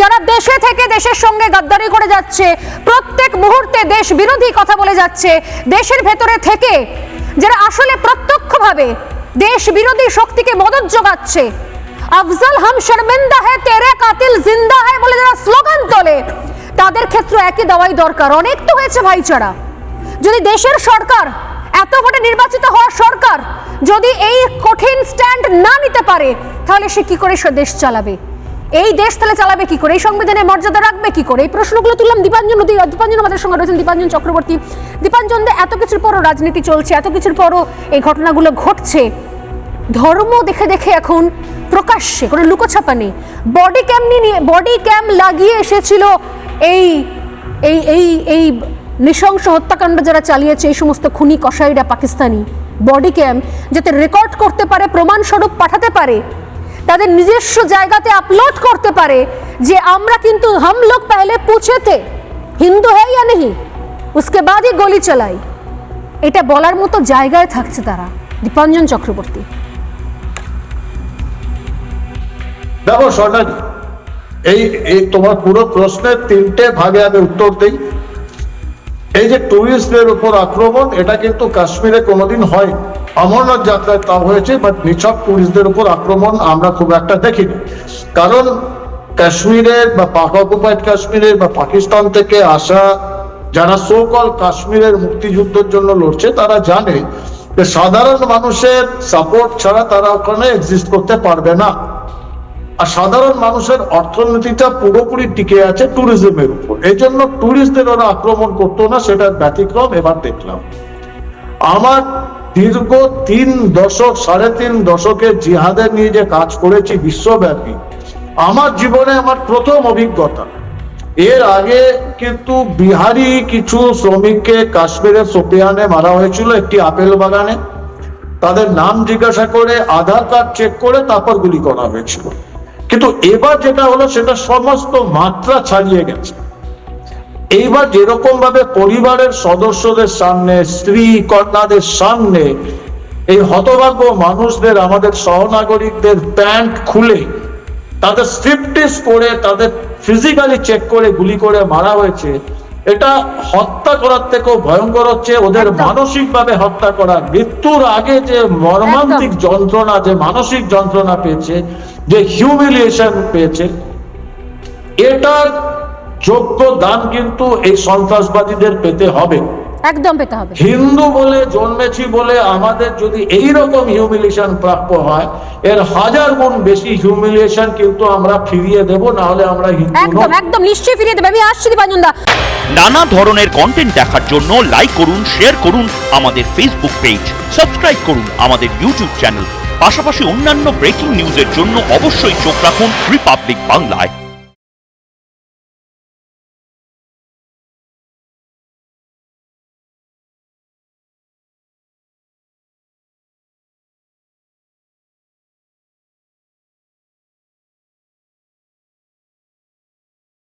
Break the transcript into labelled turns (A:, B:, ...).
A: যারা দেশে থেকে দেশের সঙ্গে গাদ্দারি করে যাচ্ছে। প্রত্যেক মুহূর্তে দেশ বিরোধী কথা বলে যাচ্ছে। দেশের ভেতরে থেকে যারা আসলে প্রত্যক্ষভাবে দেশ বিরোধী শক্তিকে মদত যোগাচ্ছে, আফজল হাম শর্মিন্দা হে, তেরে কাতিল জিন্দা হে বলে যারা স্লোগান তোলে, তাদের ক্ষেত্রে একই দাওয়াই দরকার। অনেক তো হয়েছে ভাইচারা। যদি দেশের সরকার, এত ভোটে নির্বাচিত হওয়া সরকার যদি এই কঠিন স্ট্যান্ড না নিতে পারে, তাহলে সে কি করে সে দেশ চালাবে? এই দেশ তাহলে চালাবে কি করে? এই সংবিধানের মর্যাদা রাখবে কি করে? এই প্রশ্নগুলো তুললাম দীপাঞ্জন দীপাঞ্জন আমাদের সঙ্গে রয়েছেন দীপাঞ্জন চক্রবর্তী। দীপাঞ্জন দে, এত কিছুর পরও রাজনীতি চলছে এত কিছুর পরও এই ঘটনাগুলো ঘটছে। ধর্ম দেখে দেখে এখন প্রকাশ্যে কোনো লুকোছাপা নেই। বডি ক্যাম নিয়ে বডি ক্যাম লাগিয়ে এসেছিল এই এই এই এই নৃশংস হত্যাকাণ্ড যারা চালিয়েছে এই সমস্ত খুনি কসাইরা পাকিস্তানি। বডি ক্যাম যাতে রেকর্ড করতে পারে প্রমাণস্বরূপ পাঠাতে পারে তাদের নিজস্ব জায়গাতে আপলোড করতে পারে যে আমরা কিন্তু হাম লোক পহলে পুছে थे হিন্দু হ্যাঁ ইয়া নেই উসকে বাদই গলি চালাই। এটা বলার মতো জায়গায় থাকছে তারা, দীপাঞ্জন চক্রবর্তী।
B: দেখো স্বর্ণাজি এই এই তোমার পুরো প্রশ্নের তিনটে ভাগে আমি উত্তর দিই। এই যে টুরিস্টদের উপর আক্রমণ, এটা কিন্তু কাশ্মীরে কোনোদিন হয় অমরনাথ যাত্রায় তা হয়েছে বাট নিছক টুরিস্টদের উপর আক্রমণ আমরা খুব একটা দেখিনি। কারণ কাশ্মীরের বা অকুপাইড কাশ্মীরের বা পাকিস্তান থেকে আসা যারা সোকল কাশ্মীরের মুক্তিযুদ্ধের জন্য লড়ছে, তারা জানে যে সাধারণ মানুষের সাপোর্ট ছাড়া তারা ওখানে এক্সিস্ট করতে পারবে না। আর সাধারণ মানুষের অর্থনীতিটা পুরোপুরি টিকে আছে ট্যুরিজমের উপর। এই জন্য ট্যুরিস্টদের ওরা আক্রমণ করতো না সেটার ব্যতিক্রম এবার দেখলাম। আমার দীর্ঘ তিন দশক, সাড়ে তিন দশকের জিহাদের নিয়ে যে কাজ করেছি বিশ্বব্যাপী, আমার জীবনে আমার প্রথম অভিজ্ঞতা। এর আগে কিন্তু বিহারি কিছু শ্রমিককে কাশ্মীরের সোপিয়ানে মারা হয়েছিল একটি আপেল বাগানে। তাদের নাম জিজ্ঞাসা করে আধার কার্ড চেক করে তারপর গুলি করা হয়েছিল। কিন্তু এবার যেটা হলো, সেটা সমস্ত মাত্রা ছাড়িয়ে গেছে। এইবার যেরকম ভাবে পরিবারের সদস্যদের সামনে স্ত্রী কন্যাদের সামনে এই হতভাগ্য মানুষদের আমাদের সহনাগরিকদের প্যান্ট খুলে তাদের স্ট্রিপটিস করে তাদের ফিজিক্যালি চেক করে গুলি করে মারা হয়েছে এটা হত্যা করার থেকেও ভয়ঙ্কর হচ্ছে ওদের
A: একদম।
B: মানসিকভাবে হত্যা করা মৃত্যুর আগে যে মর্মান্তিক যন্ত্রণা যে মানসিক যন্ত্রণা পেয়েছে যে হিউমিলিয়েশন পেয়েছে এটার যোগ্য দান কিন্তু এই সন্ত্রাসবাদীদের পেতে হবে।
A: একদম পেতে হবে।
B: হিন্দু বলে জন্মেছি বলে আমাদের যদি এই রকম হিউমিলিয়েশন প্রাপ্য হয় এর হাজার গুণ বেশি হিউমিলিয়েশন কিন্তু আমরা ফিরিয়ে দেব না হলে আমরা হিন্দু
A: একদম একদম নিশ্চয়ই ফিরিয়ে দেবে। আমি আসছি দীপাঞ্জন দা
C: নানা ধরনের কন্টেন্ট দেখার জন্য লাইক করুন শেয়ার করুন আমাদের ফেসবুক পেজ সাবস্ক্রাইব করুন আমাদের ইউটিউব চ্যানেল পাশাপাশি অন্যান্য ব্রেকিং নিউজের জন্য অবশ্যই চোখ রাখুন রিপাবলিক বাংলায়